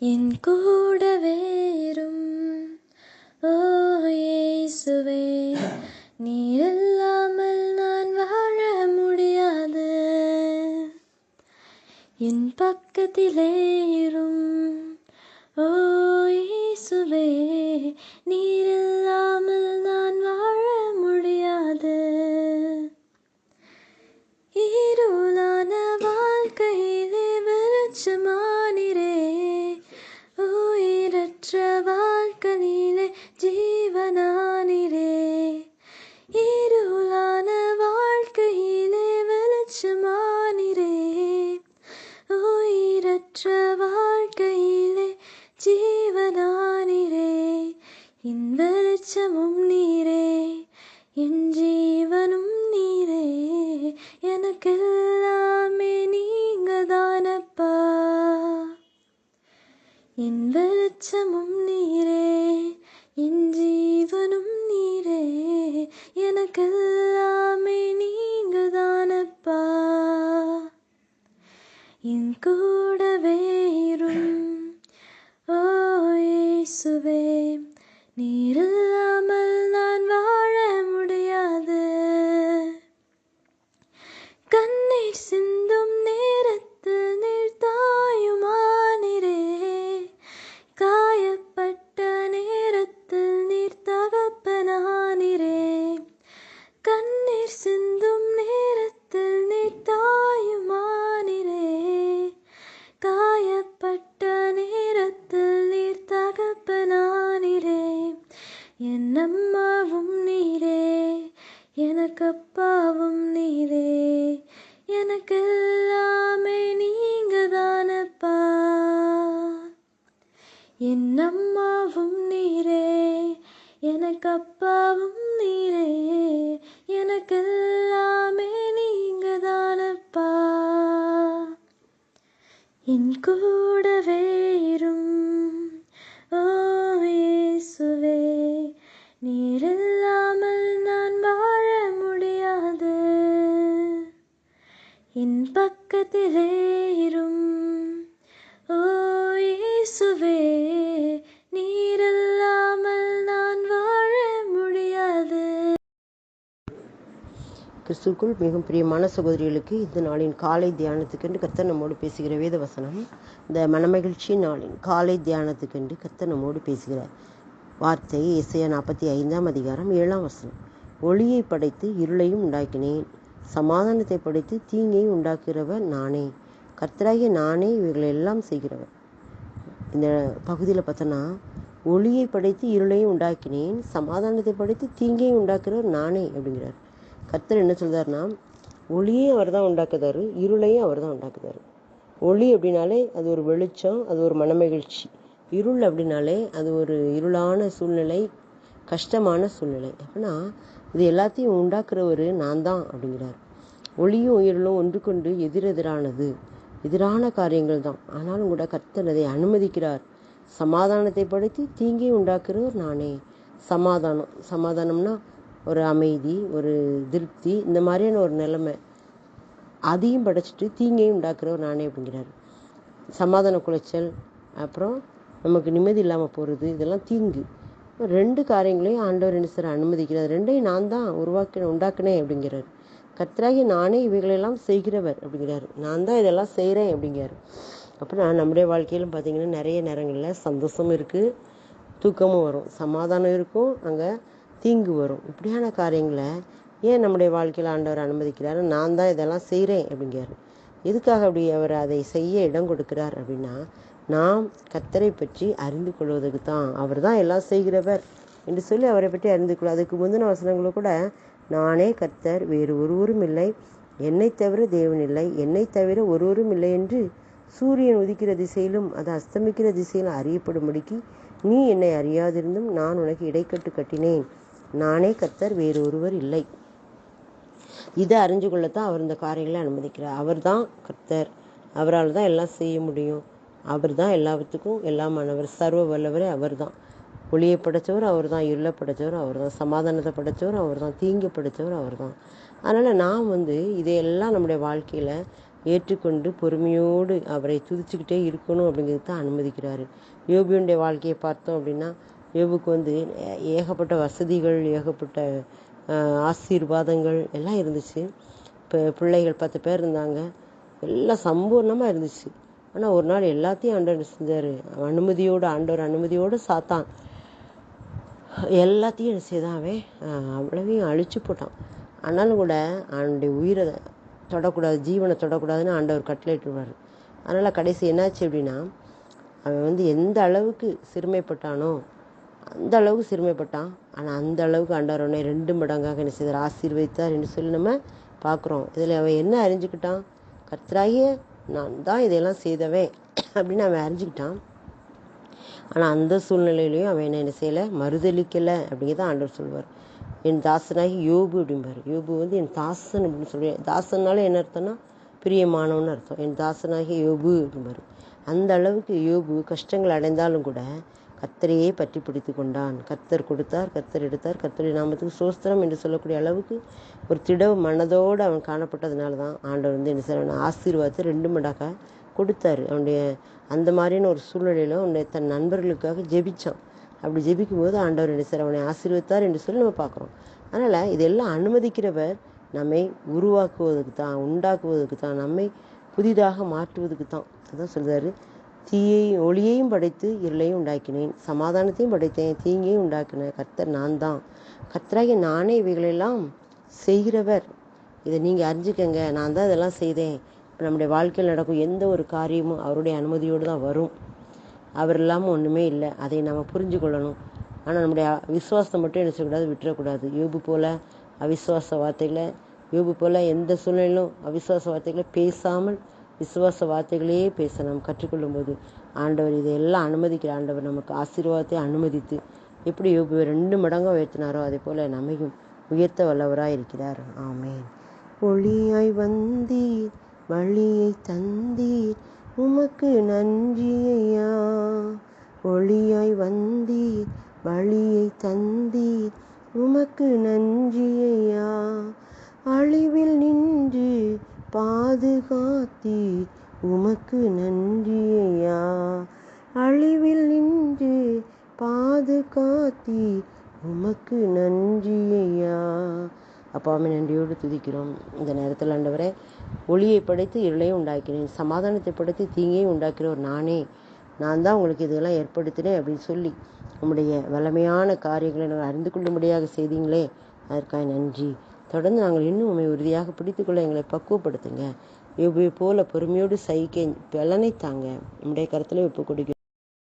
என் கூட வேறும். ஓ இயேசுவே நீர் இல்லாமல் நான் வாழ முடியாது. என் பக்கத்திலேரும் ஓ இயேசுவே நீர் இல்லாமல் நான் வாழ முடியாது. இருளான வாழ்க்கையிலே வெளிச்சமானிரே வாழ்க்கையிலே ஜீவனானிரே என் வெளிச்சமும் நீரே என் ஜீவனும் நீரே எனக்கெல்லாமே நீங்க தானப்பா என் வெளிச்சமும் நீரே என் ஜீவனும் நீரே எனக்கெல்லாமே நீங்க தானப்பா என் கூடவே இரும் ஓ இயேசுவே நீர் என் அம்மாவும் நீரே எனக்கு அப்பாவும் நீரே எனக்கு எல்லாமே நீங்க தானப்பா என் கூடவே கிறிஸ்துக்குள் மிகவும் பிரியமான சகோதரிகளுக்கு இந்த நாளின் காலை தியானத்துக்கென்று கர்த்தர் நம்மோடு பேசுகிற வேத வசனம். இந்த மனமகிழ்ச்சி நாளின் காலை தியானத்துக்கென்று கர்த்தர் நம்மோடு பேசுகிறார். வார்த்தை இசைய நாற்பத்தி ஐந்தாம் அதிகாரம் ஏழாம் வசனம். ஒளியை படைத்து இருளையும் உண்டாக்கினேன். சமாதானத்தை படைத்து தீங்கையும் உண்டாக்குகிறவர் நானே. கர்த்தராகிய நானே இவைகளை எல்லாம் செய்கிறவர். இந்த பகுதியில் பார்த்தோன்னா ஒளியை படைத்து இருளையும் உண்டாக்கினேன் சமாதானத்தை படைத்து தீங்கையும் உண்டாக்குறவர் நானே அப்படிங்கிறார். கர்த்தர் என்ன சொல்கிறாருன்னா ஒளியையும் அவர் தான் உண்டாக்குதாரு இருளையும் அவர் தான் உண்டாக்குதாரு. ஒளி அப்படின்னாலே அது ஒரு வெளிச்சம் அது ஒரு மனமகிழ்ச்சி. இருள் அப்படின்னாலே அது ஒரு இருளான சூழ்நிலை கஷ்டமான சூழ்நிலை. அப்படின்னா இது எல்லாத்தையும் உண்டாக்குறவர் நான் தான் அப்படிங்கிறார். ஒளியும் இருளும் ஒன்றுக்கொண்டு எதிரெதிரானது எதிரான காரியங்கள் தான் ஆனாலும் கூட கர்த்தர் அதை அனுமதிக்கிறார். சமாதானத்தை படுத்தி தீங்கி உண்டாக்குறவர் நானே. சமாதானம் சமாதானம்னா ஒரு அமைதி ஒரு திருப்தி இந்த மாதிரியான ஒரு நிலைமை. அதையும் படைச்சிட்டு தீங்கையும் உண்டாக்குறவர் நானே அப்படிங்கிறாரு. சமாதான குலைச்சல் அப்புறம் நமக்கு நிம்மதி இல்லாமல் போகிறது இதெல்லாம் தீங்கு. ரெண்டு காரியங்களையும் ஆண்டவர் என்ன சார் அனுமதிக்கிறார். ரெண்டையும் நான் தான் உருவாக்கின உண்டாக்குனேன் அப்படிங்கிறார். கர்த்தராகி நானே இவைகளெல்லாம் செய்கிறவர் அப்படிங்கிறாரு. நான் தான் இதெல்லாம் செய்கிறேன் அப்படிங்கிறார். அப்புறம் நம்முடைய வாழ்க்கையிலும் பார்த்தீங்கன்னா நிறைய நேரங்களில் சந்தோஷமும் இருக்குது தூக்கமும் வரும். சமாதானம் இருக்கும். அங்கே தீங்கு வரும். இப்படியான காரியங்களை ஏன் நம்முடைய வாழ்க்கையில் ஆண்டவர் அனுமதிக்கிறாரு? நான் தான் இதெல்லாம் செய்கிறேன் அப்படிங்கிறார் எதுக்காக அப்படி அவர் அதை செய்ய இடம் கொடுக்கிறார் அப்படின்னா நாம் கத்தரை பற்றி அறிந்து கொள்வதற்கு தான். அவர் தான் எல்லாம் செய்கிறவர் என்று சொல்லி அவரை பற்றி அறிந்து கொள்ள. அதுக்கு முந்தின வசனங்களும் கூட நானே கர்த்தர் வேறு ஒருவரும் இல்லை. என்னை தவிர தேவன் இல்லை. என்னை தவிர ஒருவரும் இல்லை என்று சூரியன் உதிக்கிற திசையிலும் அது அஸ்தமிக்கிற திசையிலும் அறியப்படும்படிக்கு நீ என்னை அறியாதிருந்தும் நான் உனக்கு இடைக்கட்டு கட்டினேன். நானே கர்த்தர் வேறு ஒருவர் இல்லை. இதை அறிஞ்சு கொள்ளத்தான் அவர் இந்த காரியங்களை அனுமதிக்கிறார். அவர் தான் கர்த்தர் அவரால் தான் எல்லாம் செய்ய முடியும். அவர் தான் எல்லாத்துக்கும் எல்லாமானவர் சர்வ வல்லவரே அவர் தான் ஒளியை படைத்தவர் அவர் தான் இருளை படைத்தவர் அவர் தான் சமாதானத்தை படைத்தவர் அவர் தான் தீங்கு படைத்தவர் அவர் தான் அதனால் நாம் வந்து இதையெல்லாம் நம்முடைய வாழ்க்கையில் ஏற்றுக்கொண்டு பொறுமையோடு அவரை துதிச்சுக்கிட்டே இருக்கணும் அப்படிங்கிறது தான் அனுமதிக்கிறாரு. யோபியுடைய வாழ்க்கையை பார்த்தோம் அப்படின்னா யோபுக்கு வந்து ஏ- ஏகப்பட்ட வசதிகள் ஏகப்பட்ட ஆசீர்வாதங்கள் எல்லாம் இருந்துச்சு. இப்போ பிள்ளைகள் பத்து பேர் இருந்தாங்க. எல்லாம் சம்பூர்ணமாக இருந்துச்சு. ஆனால் ஒரு நாள் எல்லாத்தையும் ஆண்டவர் செஞ்சார்? அனுமதியோடு ஆண்டவர் அனுமதியோடு சாத்தான். எல்லாத்தையும் என்ன செய்தான் அவன்? அவ்வளவையும் அழிச்சு போட்டான். ஆனாலும் கூட அவனுடைய உயிரை தொடக்கூடாது ஜீவனை தொடக்கூடாதுன்னு ஆண்டவர் கட்டளையிட்டுருவார். அதனால் கடைசி என்னாச்சு அப்படின்னா அவன் வந்து எந்த அளவுக்கு சிறுமைப்பட்டானோ அந்த அளவுக்கு சிறுமைப்பட்டான். ஆனால் அந்த அளவுக்கு ஆண்டவர் அவனை ரெண்டு மடங்காக என்ன செய்தார்? ஆசீர்வதித்தார் என்று சொல்லி நம்ம பார்க்குறோம். இதில் அவன் என்ன அறிஞ்சுக்கிட்டான்? கர்த்தராகிய நான் தான் இதையெல்லாம் செய்தவன் அப்படின்னு அவன் அறிஞ்சுக்கிட்டான். ஆனால் அந்த சூழ்நிலையிலையும் அவன் என்ன என்ன செய்யலை? மறுதளிக்கலை அப்படிங்கிறத ஆண்டவர் சொல்வார். என் தாசனாகி யோபு அப்படிம்பார். யோபு வந்து என் தாசன் அப்படின்னு சொல்லுவேன் தாசன்னால என்ன அர்த்தம்னா பிரியமானவன்னு அர்த்தம். என் தாசனாகி யோபு அப்படிம்பாரு. அந்த அளவுக்கு யோபு கஷ்டங்கள் அடைந்தாலும் கூட கத்தரையே பற்றி பிடித்து கொண்டான் கத்தர் கொடுத்தார் கத்தர் எடுத்தார். கத்தருடைய நாமத்துக்கு சோஸ்திரம் என்று சொல்லக்கூடிய அளவுக்கு ஒரு திடவு மனதோடு அவன் காணப்பட்டதுனால தான் ஆண்டவர் வந்து என்ன அவனை ஆசீர்வாதத்தை ரெண்டு மடாக கொடுத்தாரு. அவனுடைய அந்த மாதிரியான ஒரு சூழ்நிலையில் அவனுடைய தன் நண்பர்களுக்காக ஜெபிச்சான். அப்படி ஜெபிக்கும் போது ஆண்டவர் என்ன சார் அவனை ஆசீர்வதித்தார் என்று சொல்லி நம்ம பார்க்குறோம். அதனால் இதெல்லாம் அனுமதிக்கிறவர் நம்மை உருவாக்குவதற்கு தான் உண்டாக்குவதற்கு தான் நம்மை புதிதாக மாற்றுவதற்கு தான் அதான் சொல்கிறாரு தீயையும் ஒளியையும் படைத்து இருளையும் உண்டாக்கினேன். சமாதானத்தையும் படைத்தேன். தீங்கையும் உண்டாக்கினேன் கர்த்தர் நான் தான் கர்த்தராகிய நானே இவைகளெல்லாம் செய்கிறவர். இதை நீங்கள் அறிஞ்சிக்கங்க. நான் தான் இதெல்லாம் செய்தேன். இப்போ நம்முடைய வாழ்க்கையில் நடக்கும் எந்த ஒரு காரியமும் அவருடைய அனுமதியோடு தான் வரும். அவர் இல்லாமல் ஒன்றுமே இல்லை. அதை நம்ம புரிஞ்சு கொள்ளணும் ஆனால் நம்முடைய விசுவாசத்தை மட்டும் என்ன செய்யக்கூடாது விட்டுறக்கூடாது. யோபு போல அவிசுவாச வார்த்தைகளை யோபு போல எந்த சூழ்நிலையிலும் அவிசுவாச வார்த்தைகளை பேசாமல் விசுவாச வார்த்தைகளையே பேச நாம் கற்றுக்கொள்ளும்போது ஆண்டவர் இதையெல்லாம் அனுமதிக்கிற ஆண்டவர் நமக்கு ஆசீர்வாதத்தை அனுமதித்து எப்படி ரெண்டு மடங்காக உயர்த்தினாரோ அதே போல் நம்மையும் உயர்த்த வல்லவராக இருக்கிறார். ஆமேன். ஒளியாய் வந்தீர் வழியை தந்தீர் உமக்கு நன்றி ஐயா ஒளியாய் வந்தீர் வழியை தந்தீர் உமக்கு நன்றி ஐயா அழிவில் நின்று பாதுகாத்தீர் உமக்கு நன்றி அழிவில் நின்று பாதுகாத்தீர் உமக்கு நன்றி ஐயா அப்பாவை நன்றியோடு துதிக்கிறோம். இந்த நேரத்தில் ஆண்டவரே ஒளியை படைத்து இருளையும் உண்டாக்கினேன். சமாதானத்தை படைத்து தீங்கையும் உண்டாக்கிறோர் நானே நான் தான் உங்களுக்கு இதெல்லாம் ஏற்படுத்தினேன் அப்படின்னு சொல்லி உங்களுடைய வளமையான காரியங்களை நான் அறிந்து கொள்ளும்படியாக செய்தீங்களே அதற்காக நன்றி. தொடர்ந்து நாங்கள் இன்னும் உண்மை உறுதியாக பிடித்துக்கொள்ள எங்களை பக்குவப்படுத்துங்க. இவ்வளோ போல பொறுமையோடு சகிக்க பலனை தாங்க. நம்முடைய கருத்தில் ஒப்பு கொடுக்கிறோம்